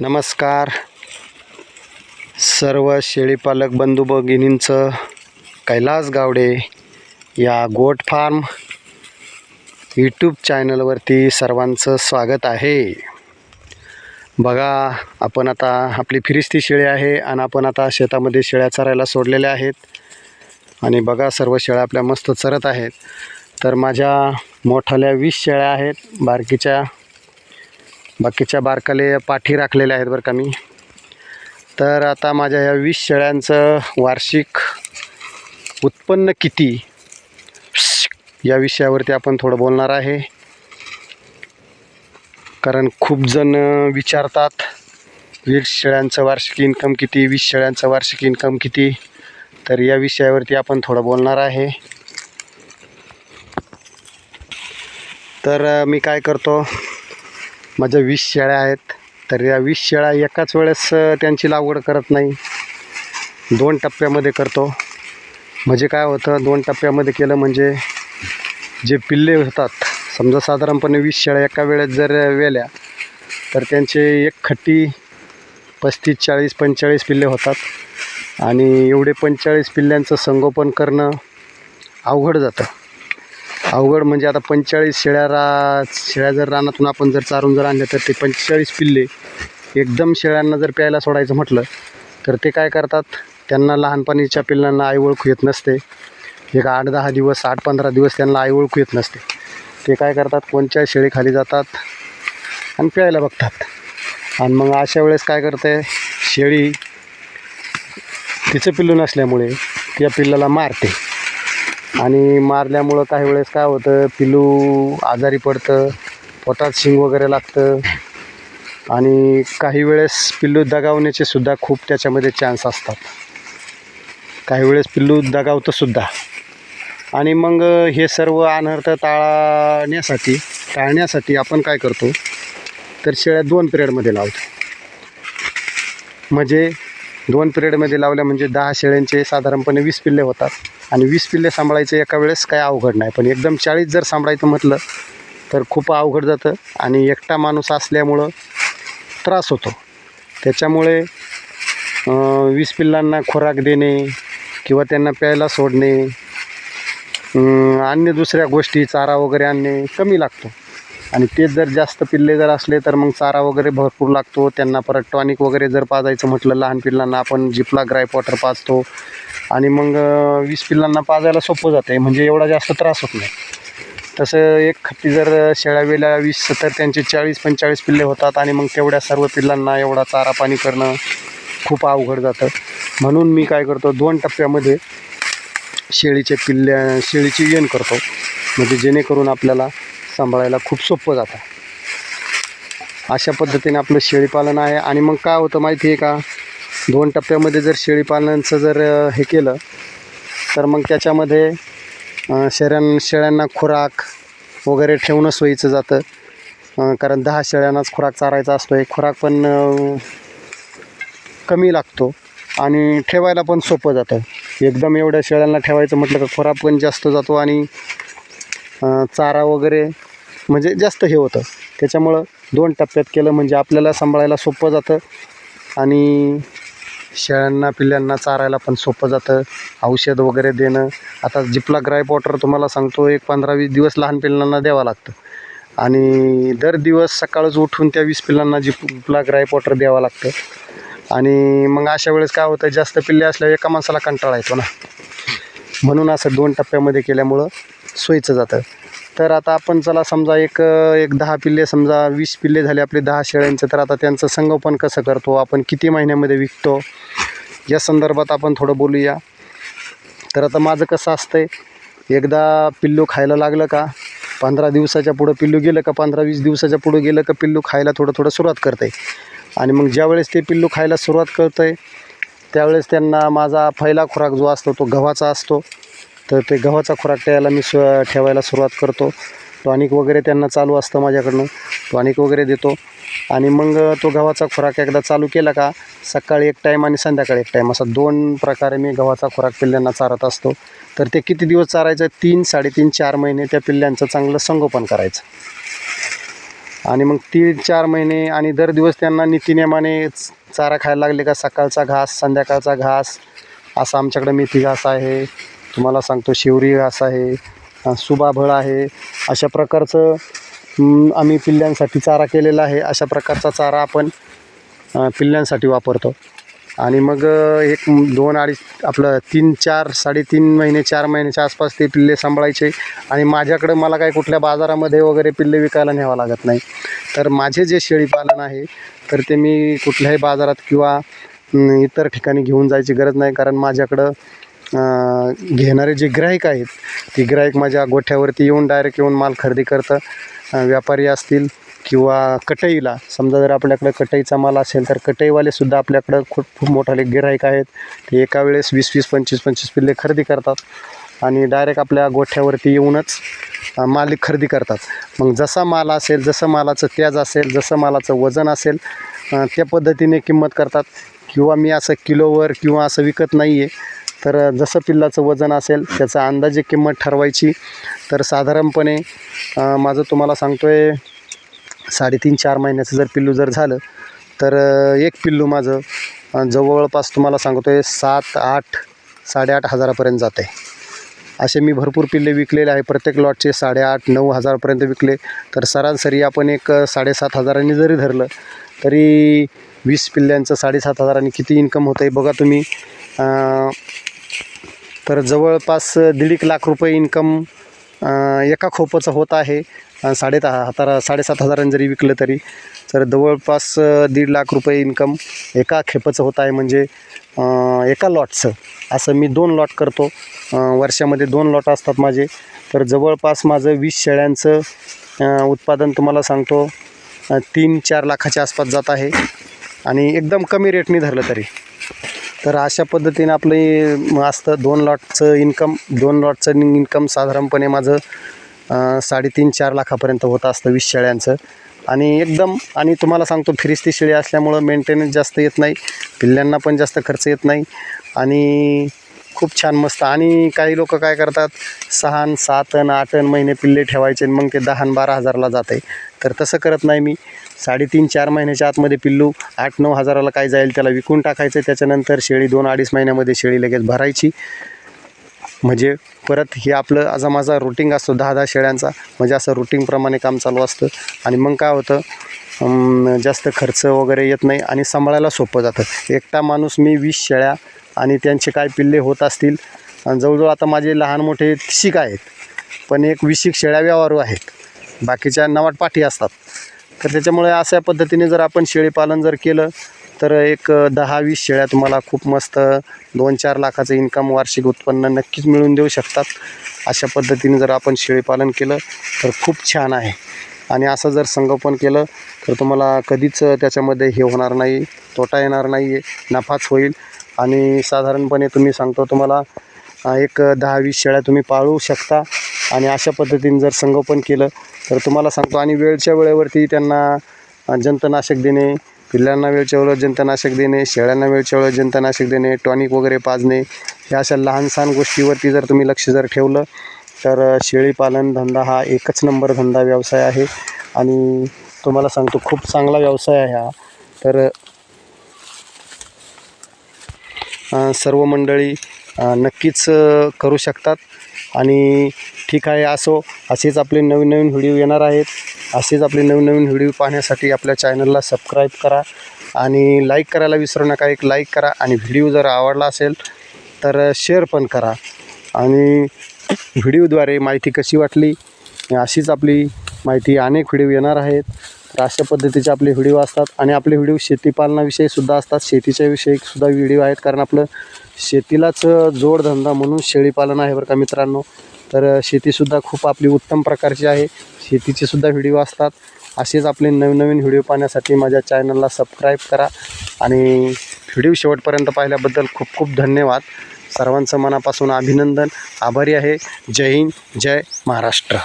नमस्कार. सर्व शेळीपालक बंधू भगिनींचं कैलास गावडे या गोट फार्म यूट्यूब चॅनलवरती सर्वांचं स्वागत आहे. बघा आपण आता आपली फिरिस्ती शेळी आहे आणि आपण आता शेतामध्ये शेळ्या चरायला सोडलेल्या आहेत. आणि बघा सर्व शेळ्या आपल्या मस्त चरत आहेत. तर माझ्या मोठाल्या वीस शेळ्या आहेत बारकीच्या. बाकीच्या बारकाले पाठी राखलेल्या आहेत बरं का मी. तर आता माझ्या ह्या वीस शेळ्यांचं वार्षिक उत्पन्न किती? या विषयावरती आपण थोडं बोलणार आहे. कारण खूप जण विचारतात वीस शेळ्यांचं वार्षिक इन्कम किती वीस शेळ्यांचं वार्षिक इन्कम किती? तर या विषयावरती आपण थोडं बोलणार आहे. तर मी काय करतो? माझ्या वीस शेळ्या आहेत. तर या वीस शेळ्या एकाच वेळेस त्यांची लागवड करत नाही. दोन टप्प्यामध्ये करतो. म्हणजे काय होतं दोन टप्प्यामध्ये केलं म्हणजे जे पिल्ले होतात समजा साधारणपणे वीस शेळ्या एका वेळेस जर वेल्या तर त्यांचे एक खट्टी पस्तीस चाळीस पंचेचाळीस पिल्ले होतात. आणि एवढे पंचेचाळीस पिल्ल्यांचं संगोपन करणं अवघड जातं. अवघड म्हणजे आता पंचेचाळीस शेळ्या रा शेळ्या जर रानातून आपण जर चारून जर आणल्या तर ते पंचेचाळीस पिल्ले एकदम शेळ्यांना जर प्यायला सोडायचं म्हटलं तर ते काय करतात? त्यांना लहानपणीच्या पिल्लांना आई ओळखू येत नसते. एक आठ दहा दिवस आठ पंधरा दिवस त्यांना आई ओळखू येत नसते. ते काय करतात? कोणत्या शेळीखाली जातात आणि प्यायला बघतात. आणि मग अशा वेळेस काय करते? शेळी तिचं पिल्लू नसल्यामुळे त्या पिल्लाला मारते. आणि मारल्यामुळं काही वेळेस काय होतं पिल्लू आजारी पडतं पोटात शिंग वगैरे लागतं. आणि काही वेळेस पिल्लू दगावण्याचे सुद्धा खूप त्याच्यामध्ये चान्स असतात. काही वेळेस पिल्लू दगावतं सुद्धा. आणि मग हे सर्व अनर्थ टाळण्यासाठी टाळण्यासाठी आपण काय करतो? तर शेळ्या दोन पिरियडमध्ये लावतो. म्हणजे दोन पिरियडमध्ये लावल्या म्हणजे दहा शेळ्यांचे साधारणपणे वीस पिल्ले होतात. आणि वीस पिल्ले सांभाळायचे एका वेळेस काय अवघड नाही. पण एकदम चाळीस जर सांभाळायचं म्हटलं तर खूप अवघड जातं आणि एकटा माणूस असल्यामुळं त्रास होतो. त्याच्यामुळे वीस पिल्लांना खोराक देणे किंवा त्यांना प्यायला सोडणे अन्य दुसऱ्या गोष्टी चारा वगैरे आणणे कमी लागतो. आणि तेच जर जास्त पिल्ले जर असले तर मग चारा वगैरे भरपूर लागतो. त्यांना परत टॉनिक वगैरे जर पाजायचं म्हटलं लहान पिल्लांना आपण जिपला ग्राईप वॉटर पाजतो. आणि मग वीस पिल्लांना पाजायला सोपं जाते म्हणजे एवढा जास्त त्रास होत नाही. तसं एक खट्टी जर शेळ्यावेल्या वीस तर त्यांचे चाळीस पंचेचाळीस पिल्ले होतात आणि मग तेवढ्या सर्व पिल्लांना एवढा चारा पाणी करणं खूप अवघड जातं. म्हणून मी काय करतो दोन टप्प्यामध्ये शेळीचे पिल्ल्या शेळीची येण करतो. म्हणजे जेणेकरून आपल्याला सांभाळायला खूप सोपं जातं. अशा पद्धतीने आपलं शेळीपालन आहे. आणि मग काय होतं माहिती आहे का? दोन टप्प्यामध्ये जर शेळीपालनाचं जर हे केलं तर मग त्याच्यामध्ये अ, शेळ्यां शेळ्यांना खुराक वगैरे ठेवणं सोयीचं जातं. कारण दहा शेळ्यांनाच खुराक चारायचा असतो आहे खुराक पण कमी लागतो. आणि ठेवायला पण सोपं जातं. एकदम एवढ्या शेळ्यांना ठेवायचं म्हटलं का खुराक पण जास्त जातो आणि चारा वगैरे म्हणजे जास्त हे होतं. त्याच्यामुळं दोन टप्प्यात केलं म्हणजे आपल्याला सांभाळायला सोपं जातं आणि शेळ्यांना पिल्ल्यांना चारायला पण सोपं जातं. औषध वगैरे देणं. आता जिपला ग्राईप वॉटर तुम्हाला सांगतो एक पंधरा वीस दिवस लहान पिल्लांना द्यावं लागतं. आणि दर दिवस सकाळच उठून त्या वीस पिल्लांना जिपला ग्राईप वॉटर द्यावं लागतं. आणि मग अशा वेळेस काय होतं जास्त पिल्ले असल्यावर एका माणसाला कंटाळा येतो ना. म्हणून असं दोन टप्प्यामध्ये केल्यामुळं सोयीचं जातं. तर आता आपण चला समजा एक एक दहा पिल्ले समजा वीस पिल्ले झाले आपले दहा शेळ्यांचे तर आता त्यांचं संगोपन कसं करतो? आपण किती महिन्यामध्ये विकतो? या संदर्भात आपण थोडं बोलूया. तर आता माझं कसं असतंय एकदा पिल्लू खायला लागलं का पंधरा दिवसाच्या पुढं पिल्लू गेलं का पंधरा वीस दिवसाच्या पुढं गेलं का पिल्लू खायला थोडं थोडं सुरुवात करते आणि मग ज्यावेळेस ते पिल्लू खायला सुरुवात करतं आहे त्यावेळेस त्यांना माझा पहिला खुराक जो असतो तो गव्हाचा असतो. तर ते गव्हाचा खुराक त्याला मी स्व ठेवायला सुरुवात करतो. टॉनिक वगैरे त्यांना चालू असतं माझ्याकडनं. टॉनिक वगैरे देतो. आणि मग तो गव्हाचा खुराक एकदा चालू केला का सकाळी एक टाईम आणि संध्याकाळी एक टाईम असा दोन प्रकारे मी गव्हाचा खुराक पिल्ल्यांना चारत असतो. तर ते किती दिवस चारायचं? तीन साडेतीन चार महिने त्या पिल्ल्यांचं चांगलं संगोपन करायचं. आणि मग तीन चार महिने आणि दर दिवस त्यांना नीतीनियमाने च- चारा खायला लागले का सकाळचा घास संध्याकाळचा घास असा आमच्याकडे मेथी घास आहे. तुम्हाला सांगतो शिवरी घास आहे सुबाभळ आहे अशा प्रकारचं आम्ही पिल्ल्यांसाठी चारा केलेला आहे अशा प्रकारचा चारा आपण पिल्ल्यांसाठी वापरतो. आणि मग एक दोन अडीच आपलं तीन चार साडेतीन महिने चार महिन्याच्या आसपास ते पिल्ले सांभाळायचे. आणि माझ्याकडं मला काय कुठल्या बाजारामध्ये वगैरे पिल्ले विकायला न्यावं लागत नाही. तर माझे जे शेळीपालन आहे तर ते मी कुठल्याही बाजारात किंवा इतर ठिकाणी घेऊन जायची गरज नाही. कारण माझ्याकडं घेणारे जे ग्राहक आहेत ती ग्राहक माझ्या गोठ्यावरती येऊन डायरेक्ट येऊन माल खरेदी करतं. व्यापारी असतील किंवा कटईला समजा जर आपल्याकडं कटईचा माल असेल तर कटईवालेसुद्धा आपल्याकडं खूप खूप मोठाले गिराईक आहेत. ते एका वेळेस वीस वीस पंचवीस पंचवीस पिल्ले खरेदी करतात आणि डायरेक्ट आपल्या गोठ्यावरती येऊनच माल खरेदी करतात. मग जसा माल असेल जसं मालाचं त्याज असेल जसं मालाचं वजन असेल त्या पद्धतीने किंमत करतात. किंवा मी असं किलोवर किंवा असं विकत नाही आहे तर जसं पिल्लाचं वजन असेल त्याचा अंदाजे किंमत ठरवायची. तर साधारणपणे माझं तुम्हाला सांगतो आहे साडेतीन चार महिन्याचं जर पिल्लू जर झालं तर एक पिल्लू माझं जवळपास तुम्हाला सांगतो आहे सात आठ साडेआठ हजारापर्यंत जात आहे असे मी भरपूर पिल्ले विकलेले आहे. प्रत्येक लॉटचे साडेआठ नऊ हजारपर्यंत विकले. तर सरासरी आपण एक साडेसात हजारांनी जरी धरलं तरी वीस पिल्ल्यांचं साडेसात हजारांनी किती इन्कम होतं आहे बघा तुम्ही. तर जवळपास दीड एक लाख रुपये इन्कम एका खोपाचं होत आहे. साडे दहा हजार साडेसात हजारांनी जरी विकलं तरी तर जवळपास दीड लाख रुपये इन्कम एका खेपाचं होत आहे. म्हणजे एका लॉटचं. असं मी दोन लॉट करतो. वर्षामध्ये दोन लॉट असतात माझे. तर जवळपास माझं वीस शेळ्यांचं उत्पादन तुम्हाला सांगतो तीन चार लाखाच्या आसपास जात आहे. आणि एकदम कमी रेटने धरलं तरी. तर अशा पद्धतीने आपली असतं. दोन लॉटचं इन्कम दोन लॉटचं इन्कम साधारणपणे माझं साडेतीन चार लाखापर्यंत होत असतं वीस शेळ्यांचं. आणि एकदम आणि तुम्हाला सांगतो फिरिस्ती शेळी असल्यामुळं मेंटेनन्स जास्त येत नाही. पिल्ल्यांना पण जास्त खर्च येत नाही. आणि खूप छान मस्त. आणि काही लोक काय करतात सहा सात आठ महिने पिल्ले ठेवायचे आणि मग ते दहा बारा हजारला जाते. तर तसं करत नाही मी. साडेतीन चार महिन्याच्या आतमध्ये पिल्लू आठ नऊ हजाराला काय जाईल त्याला विकून टाकायचं त्याच्यानंतर शेळी दोन अडीच महिन्यामध्ये शेळी लगेच भरायची. म्हणजे परत हे आपलं असा माझा रुटीन असतो दहा दहा शेळ्यांचा. म्हणजे असं रुटीनप्रमाणे काम चालू असतं. आणि मग काय होतं जास्त खर्च वगैरे येत नाही आणि सांभाळायला सोपं जातं. एकटा माणूस मी वीस शेळ्या आणि त्यांचे काय पिल्ले होत असतील आणि जवळजवळ आता माझे लहान मोठे शिक आहेत. पण एक वीस शेळ्या व्यवहारू आहेत. बाकीच्या नवाट पाठी असतात. तर त्याच्यामुळे अशा पद्धतीने जर आपण शेळीपालन जर केलं तर एक दहा वीस शेळ्या तुम्हाला खूप मस्त दोन चार लाखाचं इन्कम वार्षिक उत्पन्न नक्कीच मिळून देऊ शकतात. अशा पद्धतीने जर आपण शेळीपालन केलं तर खूप छान आहे. आणि असं जर संगोपन केलं तर तुम्हाला कधीच त्याच्यामध्ये हे होणार नाही तोटा येणार नाही आहे नफाच होईल. आणि साधारणपणे तुम्ही सांगतो तुम्हाला एक दहा वीस शेळ्या तुम्ही पाळू शकता. आणि अशा पद्धतीने जर संगोपन केलं तर तुम्हाला सांगतो आणि वेळच्या वेळेवरती त्यांना जंतनाशक देणे पिल्लांना वेळच्या वेळेवर जंतनाशक देणे शेळ्यांना वेळच्या वेळेवर जंतनाशक देणे टॉनिक वगैरे पाजणे ह्या अशा लहान सहान गोष्टीवरती जर तुम्ही लक्ष जर ठेवलं तर शेळीपालन धंदा हा एकच नंबर धंदा व्यवसाय आहे. आणि तुम्हाला सांगतो खूप चांगला व्यवसाय आहे हा. तर सर्व मंडळी नक्कीच करू शकतात. आणि ठीक आहे असो असेच आपले नवीन नवीन व्हिडिओ येणार आहेत. असेच आपले नवीन नवीन व्हिडिओ पाहण्यासाठी आपल्या चॅनलला सबस्क्राईब करा आणि लाईक करायला विसरू नका. एक लाईक करा आणि व्हिडिओ जर आवडला असेल तर शेअर पण करा. आणि व्हिडिओद्वारे माहिती कशी वाटली? अशीच आपली माहिती अनेक व्हिडिओ येणार आहेत. तर अशा पद्धतीचे आपले व्हिडिओ असतात आणि आपले व्हिडिओ शेतीपालनाविषयी सुद्धा असतात. शेतीच्या विषयी सुद्धा व्हिडिओ आहेत कारण आपलं शेतीलाच जोडधंदा म्हणून शेळीपालन आहे बरं का मित्रांनो. तर शेतीसुद्धा खूप आपली उत्तम प्रकारची आहे. शेतीचे सुद्धा व्हिडिओ असतात. असेच आपले नवनवीन व्हिडिओ पाहण्यासाठी माझ्या चॅनलला सबस्क्राईब करा. आणि व्हिडिओ शेवटपर्यंत पाहिल्याबद्दल खूप खूप धन्यवाद. सर्वांचं मनापासून अभिनंदन. आभारी आहे. जय हिंद. जय महाराष्ट्र.